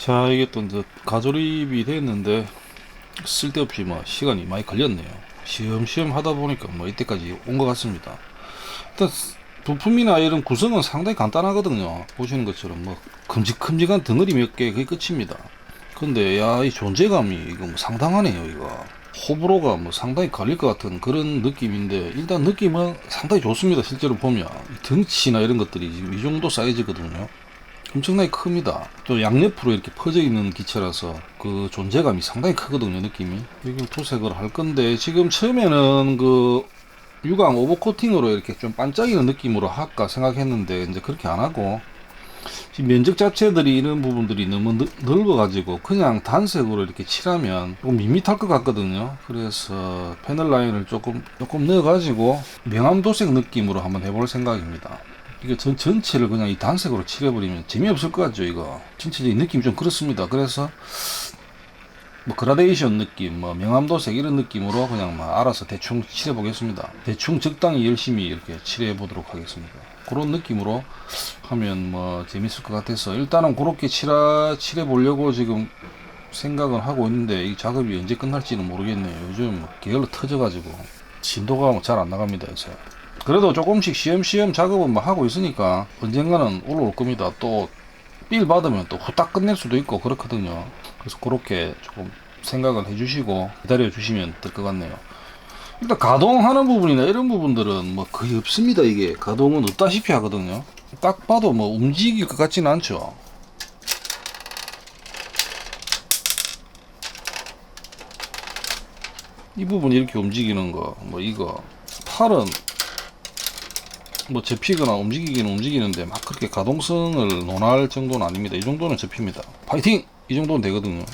자 이게 또 이제 가조립이 됐는데 쓸데없이 뭐 시간이 많이 걸렸네요. 시험시험 하다 보니까 뭐 이때까지 온 것 같습니다. 일단 부품이나 이런 구성은 상당히 간단하거든요. 보시는 것처럼 뭐 큼직큼직한 덩어리 몇 개 그게 끝입니다. 근데 야 이 존재감이 이거 뭐 상당하네요 이거. 호불호가 뭐 상당히 갈릴 것 같은 그런 느낌인데 일단 느낌은 상당히 좋습니다 실제로 보면. 이 덩치나 이런 것들이 지금 이 정도 사이즈거든요 엄청나게 큽니다. 또 양옆으로 이렇게 퍼져 있는 기체라서 그 존재감이 상당히 크거든요, 느낌이. 이걸 토색을 할 건데, 지금 처음에는 그 유광 오버코팅으로 이렇게 좀 반짝이는 느낌으로 할까 생각했는데, 이제 그렇게 안 하고, 지금 면적 자체들이 이런 부분들이 너무 넓- 넓어가지고, 그냥 단색으로 이렇게 칠하면 조금 밋밋할 것 같거든요. 그래서 패널 라인을 조금, 조금 넣어가지고, 명암도색 느낌으로 한번 해볼 생각입니다. 이거 전, 전체를 그냥 이 단색으로 칠해버리면 재미없을 것 같죠, 이거. 전체적인 느낌이 좀 그렇습니다. 그래서, 뭐, 그라데이션 느낌, 뭐, 명암도색 이런 느낌으로 그냥 막 알아서 대충 칠해보겠습니다. 대충 적당히 열심히 이렇게 칠해보도록 하겠습니다. 그런 느낌으로 하면 뭐, 재밌을 것 같아서, 일단은 그렇게 칠하, 칠해보려고 지금 생각은 하고 있는데, 이 작업이 언제 끝날지는 모르겠네요. 요즘 게을러 터져가지고, 진도가 잘 안 나갑니다, 요새. 그래도 조금씩 시험시험 작업은 뭐 하고 있으니까 언젠가는 올라올 겁니다. 또 빌 받으면 또 후딱 끝낼 수도 있고 그렇거든요. 그래서 그렇게 조금 생각을 해주시고 기다려 주시면 될 것 같네요. 일단 가동하는 부분이나 이런 부분들은 뭐 거의 없습니다. 이게 가동은 없다시피 하거든요. 딱 봐도 뭐 움직일 것 같지는 않죠. 이 부분 이렇게 움직이는 거, 뭐 이거 팔은 뭐 접히거나 움직이기는 움직이는데 막 그렇게 가동성을 논할 정도는 아닙니다. 이 정도는 접힙니다. 파이팅! 이 정도는 되거든요.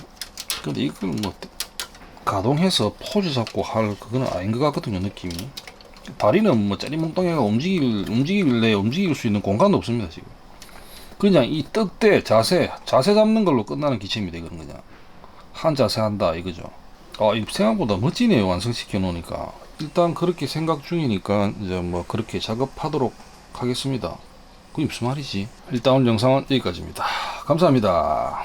근데 이걸 뭐 가동해서 포즈 잡고 할 그거는 아닌 것 같거든요. 느낌이. 다리는 뭐 짜리몽땅해가 움직일 움직일래 움직일 수 있는 공간도 없습니다 지금. 그냥 이 떡대 자세 자세 잡는 걸로 끝나는 기체입니다. 이거는 그냥 한 자세 한다 이거죠. 아, 이 생각보다 멋지네요. 완성시켜 놓으니까. 일단 그렇게 생각 중이니까 이제 뭐 그렇게 작업하도록 하겠습니다. 그게 무슨 말이지? 일단 오늘 영상은 여기까지입니다. 감사합니다.